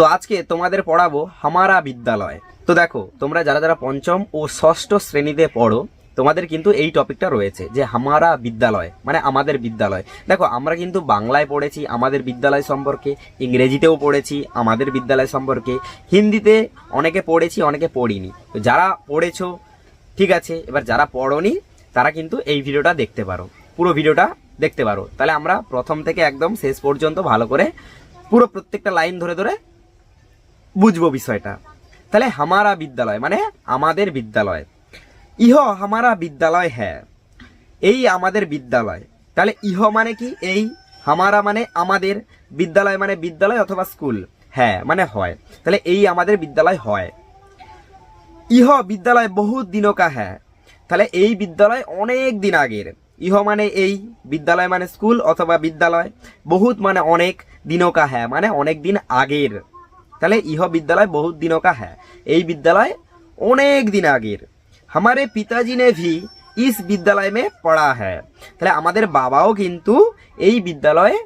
তো আজকে তোমাদের পড়াবো হামারা বিদ্যালয়। তো দেখো, তোমরা যারা যারা পঞ্চম ও ষষ্ঠ শ্রেণীতে পড়ো, তোমাদের কিন্তু এই টপিকটা রয়েছে যে হামারা বিদ্যালয় মানে আমাদের বিদ্যালয়। দেখো, আমরা কিন্তু বাংলায় পড়েছি, আমাদের বিদ্যালয় সম্পর্কে, ইংরেজিতেও পড়েছি, আমাদের বিদ্যালয় সম্পর্কে। হিন্দিতে অনেকে পড়েছি, অনেকে পড়িনি। তো যারা পড়েছো, ঠিক আছে, এবার যারা পড়নি, তারা কিন্তু এই ভিডিওটা দেখতে পারো। পুরো ভিডিওটা দেখতে পারো। তাহলে আমরা প্রথম থেকে একদম শেষ পর্যন্ত ভালো করে পুরো প্রত্যেকটা লাইন ধরে ধরে বুঝব বিষয়টা। তাহলে হামারা বিদ্যালয় মানে আমাদের বিদ্যালয়। ইহ হামারা বিদ্যালয় হ্যাঁ। এই আমাদের বিদ্যালয়। তাহলে ইহ মানে কি? এই হামারা মানে আমাদের বিদ্যালয় মানে বিদ্যালয় অথবা স্কুল। হ্যাঁ মানে হয়। তাহলে এই আমাদের বিদ্যালয় হয়। ইহ বিদ্যালয় বহুত দিনও কা হ্যাঁ। তাহলে এই বিদ্যালয় অনেক দিন আগের। ইহ মানে এই বিদ্যালয় মানে স্কুল অথবা বিদ্যালয়। বহুত মানে অনেক দিনও কা হ্যাঁ মানে অনেক দিন আগের। তাহলে ইহ বিদ্যালয় বহুত দিনও কা হ্যাঁ এই বিদ্যালয় অনেক দিন আগের हमारे पिताजी ने भी इस विद्यालय में पढ़ा है তাহলে আমাদের বাবাও কিন্তু এই বিদ্যালয়ে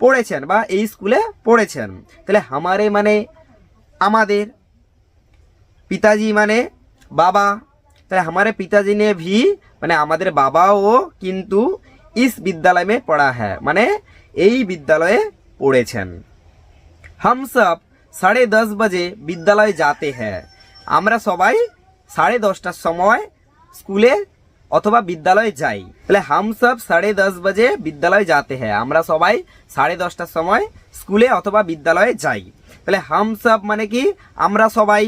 পড়েছেন বা এই স্কুলে পড়েছেন তাহলে হামারে মানে আমাদের পিতাজি মানে বাবা তাহলে हमारे पिताजी ने भी মানে আমাদের বাবাও কিন্তু ইস বিদ্যালয় में পড়া হ্যাঁ মানে এই বিদ্যালয়ে পড়েছেন हम सब সাড়ে দশ বাজে বিদ্যালয়ে যাতে হ্যাঁ। আমরা সবাই সাড়ে দশটার সময় স্কুলে অথবা বিদ্যালয়ে যাই। তাহলে হাম সব সাড়ে দশ বাজে বিদ্যালয়ে যাতে হ্যাঁ। আমরা সবাই সাড়ে দশটার সময় স্কুলে অথবা বিদ্যালয়ে যাই। তাহলে হাম সব মানে কি? আমরা সবাই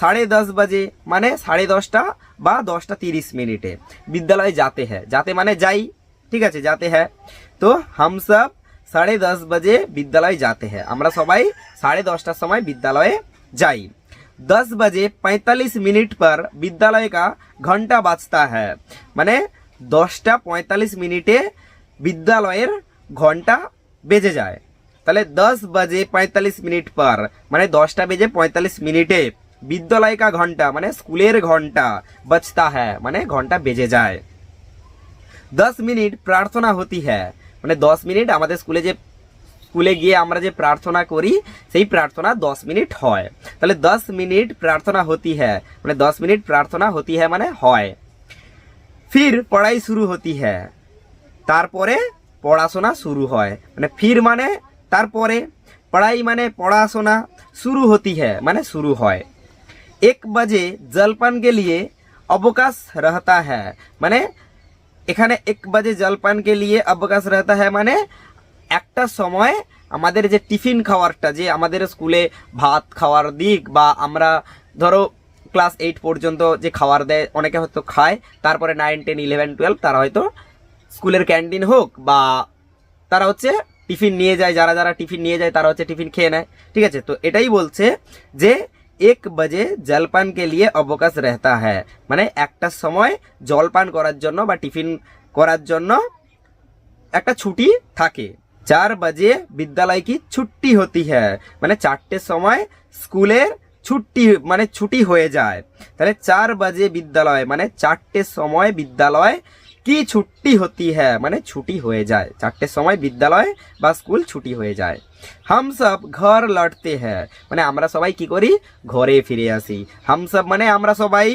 সাড়ে দশ বাজে মানে সাড়ে দশটা বা দশটা তিরিশ মিনিটে বিদ্যালয়ে যাতে হ্যাঁ। যাতে মানে যাই। ঠিক আছে, যাতে হ্যাঁ। তো হাম সব সাড়ে দশ বাজে বিদ্যালয়ে যাতে হ্যাঁ আমরা সবাই সাড়ে দশটার সময় বিদ্যালয়ে যাই दस बजे पैंतालीस मिनट पर विद्यालय का घंटा বাজতা হ্যাঁ মানে দশটা পঁয়তাল্লিশ মিনিটে বিদ্যালয়ের ঘন্টা বেজে যায় তাহলে দশ বাজে পঁয়তাল্লিশ মিনিট পর মানে দশটা বেজে পঁয়তাল্লিশ মিনিটে বিদ্যালয় কা ঘন্টা মানে স্কুলের ঘন্টা বাজতা হ্যাঁ মানে ঘন্টা বেজে যায় দশ মিনিট প্রার্থনা হতি হ্যাঁ মানে দশ মিনিট আমাদের স্কুলে যে, স্কুলে গিয়ে আমরা যে প্রার্থনা করি, সেই প্রার্থনা দশ মিনিট হয়। তাহলে দশ মিনিট প্রার্থনা হতি হ্যাঁ মানে দশ মিনিট প্রার্থনা হতি হ্যাঁ মানে হয়। ফির পড়াই শুরু হতি হ্যাঁ তারপরে পড়াশোনা শুরু হয়। মানে ফির মানে তারপরে। পড়াই মানে পড়াশোনা শুরু হতি হ্যাঁ মানে শুরু হয়। এক বাজে জলপান গেলিয়ে অবকাশ রহতা হ্যাঁ মানে এখানে এক বাজে জলপানকে নিয়ে অবকাশ রাতা হয় মানে একটা সময় আমাদের যে টিফিন খাওয়ারটা, যে আমাদের স্কুলে ভাত খাওয়ার দিক বা আমরা ধরো ক্লাস এইট পর্যন্ত যে খাওয়ার দেয়, অনেকে হয়তো খায়, তারপরে নাইন টেন ইলেভেন টুয়েলভ তারা হয়তো স্কুলের ক্যান্টিন হোক বা তারা হচ্ছে টিফিন নিয়ে যায়, যারা যারা টিফিন নিয়ে যায় তারা হচ্ছে টিফিন খেয়ে নেয়। ঠিক আছে? তো এটাই বলছে যে এক বাজে জলপান কে লিয়ে অবকাশ রেহতা হ্যাঁ মানে একটা সময় জলপান করার জন্য বা টিফিন করার জন্য একটা ছুটি থাকে। চার বাজে বিদ্যালয় কি ছুটি হতি হ্যাঁ। মানে চারটের সময় স্কুলের ছুটি মানে ছুটি হয়ে যায়। তাহলে চার বাজে বিদ্যালয় মানে চারটের সময় বিদ্যালয় কি ছুটি হতি হ্যাঁ মানে ছুটি হয়ে যায় চারটের সময় বিদ্যালয় বা স্কুল ছুটি হয়ে যায় হাম সব ঘর লড়তে হ্যাঁ মানে আমরা সবাই কি করি ঘরে ফিরে আসি হাম সব মানে আমরা সবাই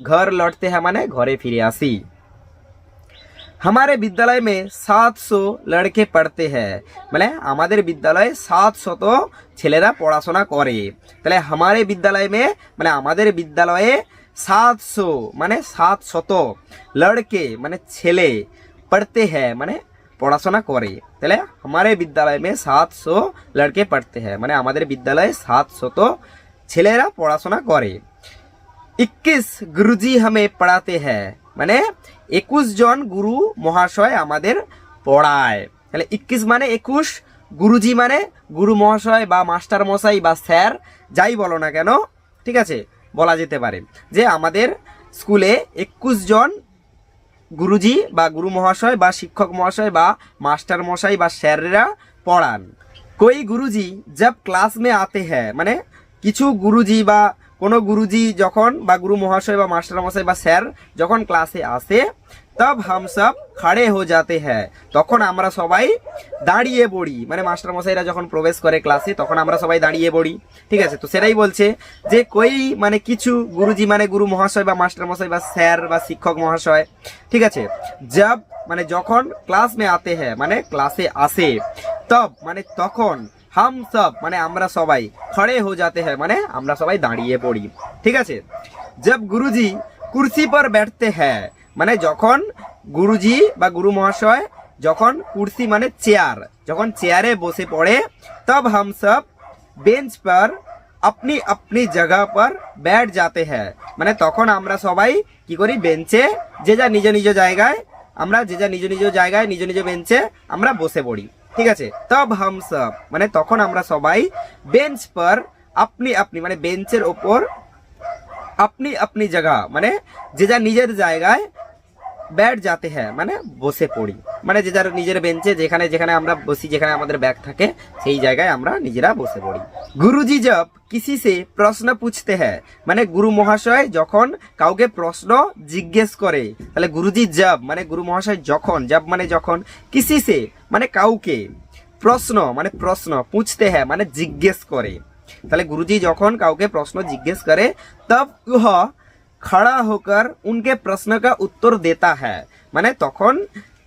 ঘর লড়তে হ্যাঁ মানে ঘরে ফিরে আসি हमारे विद्यालय में सात सौ लड़के पढ़ते हैं মানে আমাদের বিদ্যালয়ে সাত শত ছেলেরা পড়াশোনা করে তাহলে हमारे विद्यालय में মানে আমাদের বিদ্যালয়ে সাতশো মানে সাত শত লড়কে মানে ছেলে পড়তে হ্যাঁ মানে পড়াশোনা করে তাহলে আমারে বিদ্যালয় মে সাতশো লড়কে পড়তে হ্যাঁ মানে আমাদের বিদ্যালয়ে সাত শত ছেলেরা পড়াশোনা করে ইক্কিশ গুরুজি হামে পড়াতে হ্যাঁ মানে একুশ জন গুরু মহাশয় আমাদের পড়ায় তাহলে ইক্কিশ মানে একুশ গুরুজি মানে গুরু মহাশয় বা মাস্টার মশাই বা স্যার যাই বলো না কেন ঠিক আছে বলা যেতে পারে, যে আমাদের স্কুলে একুশ জন গুরুজি বা গুরু মহাশয় বা শিক্ষক মহাশয় বা মাস্টার মশাই বা স্যাররা পড়ান। কই গুরুজি? জব ক্লাস মে আতে হ্যাঁ মানে কিছু গুরুজি বা কোনো গুরুজি যখন বা গুরু মহাশয় বা মাস্টার মশাই বা স্যার যখন ক্লাসে আসে তব হামসাব খাড়ে হো যাতে হ্যাঁ তখন আমরা সবাই দাঁড়িয়ে পড়ি মানে মাস্টারমশাইরা যখন প্রবেশ করে ক্লাসে তখন আমরা সবাই দাঁড়িয়ে পড়ি ঠিক আছে তো সেটাই বলছে যে কই মানে কিছু গুরুজি মানে গুরু মহাশয় বা মাস্টারমশাই বা স্যার বা শিক্ষক মহাশয় ঠিক আছে যাব মানে যখন ক্লাস মে আতে হ্যাঁ মানে ক্লাসে আসে তব মানে তখন হাম সব মানে আমরা সবাই খড়ে হো যাতে হ্যাঁ মানে আমরা সবাই দাঁড়িয়ে পড়ি ঠিক আছে যাব গুরুজি কুর্সি পর ব্যাঠতে হ্যাঁ মানে যখন গুরুজি বা গুরু মহাশয় যখন কুর্সি মানে চেয়ার যখন চেয়ারে বসে পড়ে, তব হাম সব বেঞ্চ পর আপনি আপনি জায়গা পর ব্যাট যাতে হ্যাঁ মানে তখন আমরা সবাই কি করি বেঞ্চে যে যা নিজ নিজ জায়গায়, আমরা যে যা নিজ নিজ জায়গায়, নিজ নিজ বেঞ্চে আমরা বসে পড়ি। ঠিক আছে? তব হাম সব মানে তখন আমরা সবাই বেঞ্চ পর আপনি আপনি মানে বেঞ্চের ওপর আপনি আপনি জায়গা মানে যে যা নিজের জায়গায় ব্যাট যাতে হ্যাঁ মানে বসে পড়ি। মানে যে যার নিজের বেঞ্চে, যেখানে যেখানে আমরা বসি, যেখানে আমাদের ব্যাগ থাকে, সেই জায়গায় আমরা নিজেরা বসে পড়ি। গুরুজি জব কিসি সে প্রশ্ন পুছতে হ্যাঁ। মানে গুরু মহাশয় যখন কাউকে প্রশ্ন জিজ্ঞেস করে, তাহলে গুরুজি জব মানে গুরু মহাশয় যখন জব মানে যখন কিসি সে মানে কাউকে প্রশ্ন মানে প্রশ্ন পুছতে হ্যাঁ মানে জিজ্ঞেস করে। তাহলে গুরুজি যখন কাউকে প্রশ্ন জিজ্ঞেস করে, তব वह খাড়া হোকার উনকে প্রশ্ন কা উত্তর দেতা হ্যাঁ মানে তখন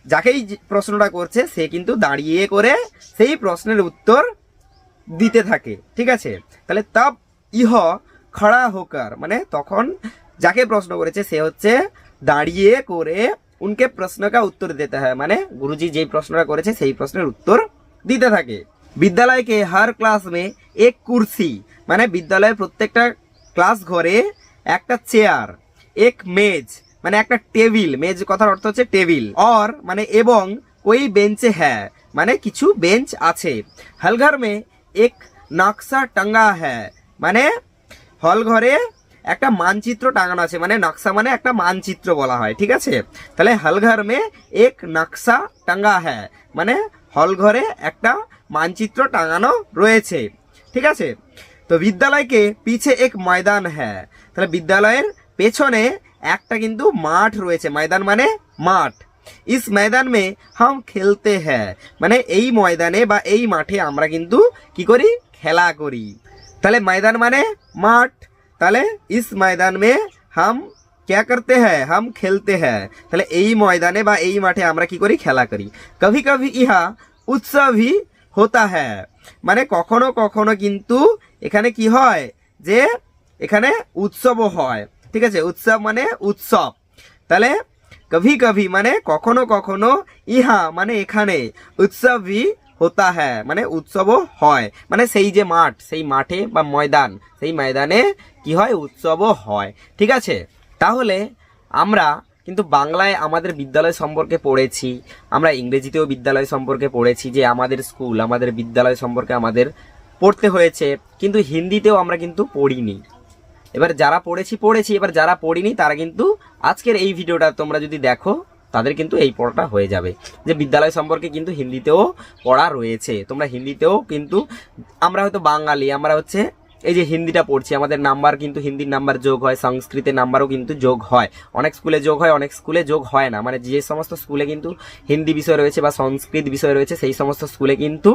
যাকেই প্রশ্নটা করছে সে কিন্তু দাঁড়িয়ে করে সেই প্রশ্নের উত্তর দিতে থাকে ঠিক আছে তাহলে তাপ ইহ খাড়া হোকার মানে তখন যাকে প্রশ্ন করেছে সে হচ্ছে দাঁড়িয়ে করে উনকে প্রশ্ন কা উত্তর দিতে হয় মানে গুরুজি যেই প্রশ্নটা করেছে সেই প্রশ্নের উত্তর দিতে থাকে বিদ্যালয়কে হার ক্লাস মে এক কুর্সি মানে বিদ্যালয়ের প্রত্যেকটা ক্লাস ঘরে একটা চেয়ার এক মেজ মানে একটা টেবিল মেজ কথার অর্থ হচ্ছে টেবিল অর মানে এবং ওই বেঞ্চে হ্যাঁ মানে কিছু বেঞ্চ আছে। হলঘর মে এক নকশা টাঙ্গা হ্যাঁ মানে হল ঘরে একটা মানচিত্র টাঙানো আছে মানে নকশা মানে একটা মানচিত্র বলা হয়, ঠিক আছে? তাহলে হলঘর মে এক নকশা টাঙ্গা হ্যাঁ মানে হল ঘরে একটা মানচিত্র টাঙানো রয়েছে, ঠিক আছে? তো বিদ্যালয়কে পিছে এক ময়দান হ্যাঁ তাহলে বিদ্যালয়ের পেছনে একটা কিন্তু মাঠ রয়েছে। ময়দান মানে মাঠ। ইস ময়দান মে হাম খেলতে হ্যাঁ মানে এই ময়দানে বা এই মাঠে আমরা কিন্তু কি করি? খেলা করি। তাহলে ময়দান মানে মাঠ। তাহলে ইস ময়দান মে হাম ক্যা করতে হ্যাঁ হাম খেলতে হ্যাঁ তাহলে এই ময়দানে বা এই মাঠে আমরা কি করি? খেলা করি। কভি কভি ইহা উৎসবই হতা হ্যাঁ মানে কখনো কখনো কিন্তু এখানে কি হয় যে এখানে উৎসবও হয়। ঠিক আছে? উৎসব মানে উৎসব। তাহলে কভি কভি মানে কখনো কখনো ইহা মানে এখানে উৎসবই হতা হ্যাঁ মানে উৎসবও হয়। মানে সেই যে মাঠ, সেই মাঠে বা ময়দান, সেই ময়দানে কি হয়? উৎসবও হয়। ঠিক আছে? তাহলে আমরা কিন্তু বাংলায় আমাদের বিদ্যালয় সম্পর্কে পড়েছি, আমরা ইংরেজিতেও বিদ্যালয় সম্পর্কে পড়েছি যে আমাদের স্কুল, আমাদের বিদ্যালয় সম্পর্কে আমাদের পড়তে হয়েছে, কিন্তু হিন্দিতেও আমরা কিন্তু পড়িনি। এবার যারা পড়েছি পড়েছি, এবার যারা পড়িনি, তারা কিন্তু আজকের এই ভিডিওটা তোমরা যদি দেখো, তাদের কিন্তু এই পড়াটা হয়ে যাবে। যে বিদ্যালয় সম্পর্কে কিন্তু হিন্দিতেও পড়া রয়েছে। তোমরা হিন্দিতেও কিন্তু, আমরা হয়তো বাঙালি, আমরা হচ্ছে এই যে হিন্দিটা পড়ছি, আমাদের নাম্বার কিন্তু হিন্দির নাম্বার যোগ হয়, সংস্কৃতের নাম্বারও কিন্তু যোগ হয়। অনেক স্কুলে যোগ হয়, অনেক স্কুলে যোগ হয় না। মানে যে সমস্ত স্কুলে কিন্তু হিন্দি বিষয় রয়েছে বা সংস্কৃত বিষয় রয়েছে, সেই সমস্ত স্কুলে কিন্তু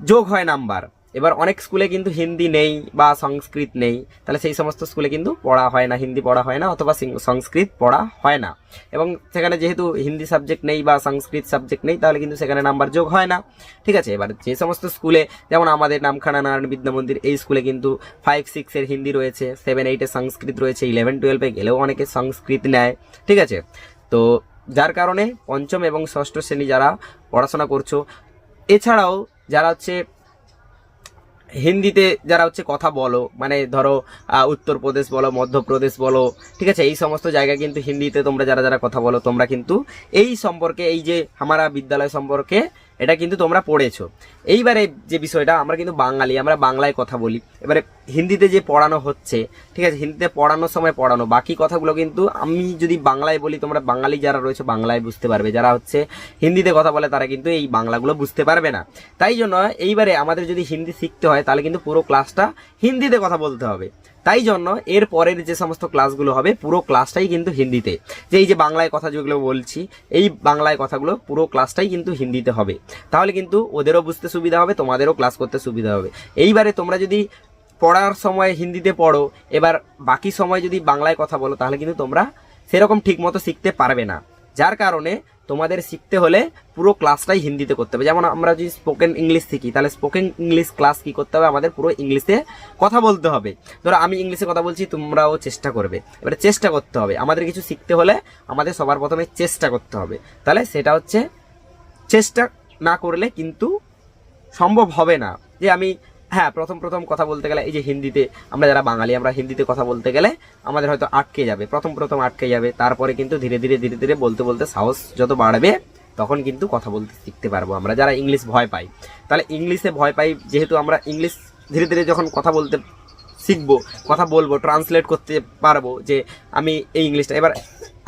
যোগ হয় নাম্বার। এবার অনেক স্কুলে কিন্তু হিন্দি নেই বা সংস্কৃত নেই। তাহলে সেই সমস্ত স্কুলে কিন্তু পড়া হয় না, হিন্দি পড়া হয় না অথবা সংস্কৃত পড়া হয় না। এবং সেখানে যেহেতু হিন্দি সাবজেক্ট নেই বা সংস্কৃত সাবজেক্ট নেই, তাহলে কিন্তু সেখানে নাম্বার যোগ হয় না। ঠিক আছে, এবার যে সমস্ত স্কুলে, যেমন আমাদের নামখানা নারায়ণ বিদ্যা মন্দির, এই স্কুলে কিন্তু ফাইভ সিক্সের হিন্দি রয়েছে সেভেন এইটের সংস্কৃত রয়েছে ইলেভেন টুয়েলভে গেলেও অনেকে সংস্কৃত নেয়। ঠিক আছে, তো যার কারণে পঞ্চম এবং ষষ্ঠ শ্রেণি যারা পড়াশোনা করছ, এছাড়াও যারা হচ্ছে হিন্দিতে যারা হচ্ছে কথা বলো মানে ধরো উত্তরপ্রদেশ বলো, মধ্যপ্রদেশ বলো, ঠিক আছে, এই সমস্ত জায়গায় কিন্তু হিন্দিতে তোমরা যারা যারা কথা বলো, তোমরা কিন্তু এই সম্পর্কে, এই যে আমারা বিদ্যালয় সম্পর্কে এটা কিন্তু তোমরা পড়েছো। এইবারে যে বিষয়টা, আমরা কিন্তু বাঙালি, আমরা বাংলায় কথা বলি। এবারে হিন্দিতে যে পড়ানো হচ্ছে, ঠিক আছে, হিন্দিতে পড়ানোর সময় পড়ানো, বাকি কথাগুলো কিন্তু আমি যদি বাংলায় বলি, তোমরা বাঙালি যারা রয়েছে, বাংলায় বুঝতে পারবে। যারা হচ্ছে হিন্দিতে কথা বলে, তারা কিন্তু এই বাংলাগুলো বুঝতে পারবে না। তাই জন্য এইবারে আমাদের যদি হিন্দি শিখতে হয়, তাহলে কিন্তু পুরো ক্লাসটা হিন্দিতে কথা বলতে হবে। তাই জন্য এর পরের যে সমস্ত ক্লাসগুলো হবে, পুরো ক্লাসটাই কিন্তু হিন্দিতে। যে এই যে বাংলায় কথা যেগুলো বলছি, এই বাংলায় কথাগুলো পুরো ক্লাসটাই কিন্তু হিন্দিতে হবে। তাহলে কিন্তু ওদেরও বুঝতে সুবিধা হবে, তোমাদেরও ক্লাস করতে সুবিধা হবে। এইবারে তোমরা যদি পড়ার সময় হিন্দিতে পড়ো, এবার বাকি সময় যদি বাংলায় কথা বলো, তাহলে কিন্তু তোমরা সেরকম ঠিকমতো শিখতে পারবে না। যার কারণে তোমাদের শিখতে হলে পুরো ক্লাসটাই হিন্দিতে করতে হবে। যেমন আমরা যদি স্পোকেন ইংলিশ শিখি, তাহলে স্পোকেন ইংলিশ ক্লাস কি করতে হবে? আমাদের পুরো ইংলিশে কথা বলতে হবে। ধরো আমি ইংলিশে কথা বলছি, তোমরাও চেষ্টা করবে। এবারে চেষ্টা করতে হবে। আমাদের কিছু শিখতে হলে আমাদের সবার প্রথমে চেষ্টা করতে হবে। তাহলে সেটা হচ্ছে, চেষ্টা না করলে কিন্তু সম্ভব হবে না। যে আমি হ্যাঁ প্রথম প্রথম কথা বলতে গেলে এই যে হিন্দিতে আমরা যারা বাঙালি, আমরা হিন্দিতে কথা বলতে গেলে আমাদের হয়তো আটকে যাবে। প্রথম প্রথম আটকে যাবে। তারপরে কিন্তু ধীরে ধীরে ধীরে ধীরে বলতে বলতে সাহস যত বাড়বে, তখন কিন্তু কথা বলতে শিখতে পারব আমরা। যারা ইংলিশ ভয় পাই তাহলে ইংলিশে ভয় পাই, যেহেতু আমরা ইংলিশ ধীরে ধীরে যখন কথা বলতে শিখব, কথা বলব ট্রান্সলেট করতে পারব যে আমি এই ইংলিশটা, এবার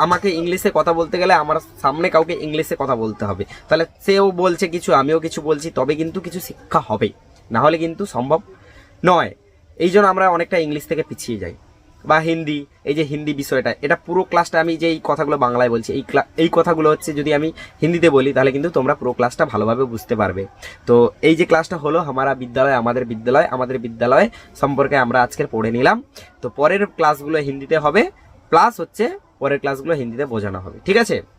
আমাকে ইংলিশে কথা বলতে গেলে আমার সামনে কাউকে ইংলিশে কথা বলতে হবে। তাহলে সেও বলছে কিছু, আমিও কিছু বলছি, তবে কিন্তু কিছু শিক্ষা হবে। না হলে কিন্তু সম্ভব নয়। এই জন্য আমরা অনেকটা ইংলিশ থেকে পিছিয়ে যাই। বা হিন্দি, এই যে হিন্দি বিষয়টা, এটা পুরো ক্লাসটা আমি যে এই কথাগুলো বাংলায় বলছি, এই এই কথাগুলো হচ্ছে যদি আমি হিন্দিতে বলি, তাহলে কিন্তু তোমরা পুরো ক্লাসটা ভালোভাবে বুঝতে পারবে। তো এই যে ক্লাসটা হলো আমারা বিদ্যালয়, আমাদের বিদ্যালয় আমাদের বিদ্যালয় সম্পর্কে আমরা আজকের পড়ে নিলাম। তো পরের ক্লাসগুলো হিন্দিতে হবে প্লাস হচ্ছে পরের ক্লাসগুলো হিন্দিতে বোঝানো হবে। ঠিক আছে?